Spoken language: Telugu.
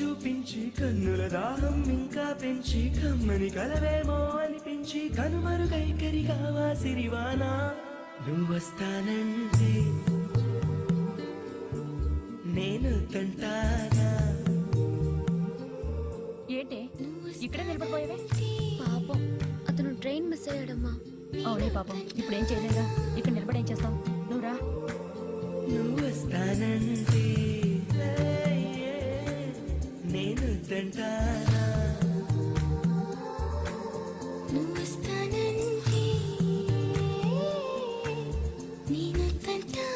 చూపించి కన్నుల దాహం ఇంకా పెంచి కమ్మని కలవేమో అనిపించి కనుమరుగై కరిగావా సిరివానా? నువ్వొస్తానంటే నేను తంటానా? ఏంటి? ఇక్కడే నిలబడిపోయావే? పాపం. అతను ట్రైన్ మిస్ అయ్యాడమ్మా. అవునే పాపం. ఇప్పుడు ఏం చేయలేదా? ఇక్కడ నిలబడి ఏం చేస్తావు? నువ్వు రా. నేను తింటానా? నువ్వు వస్తానంటే నేను తింటాను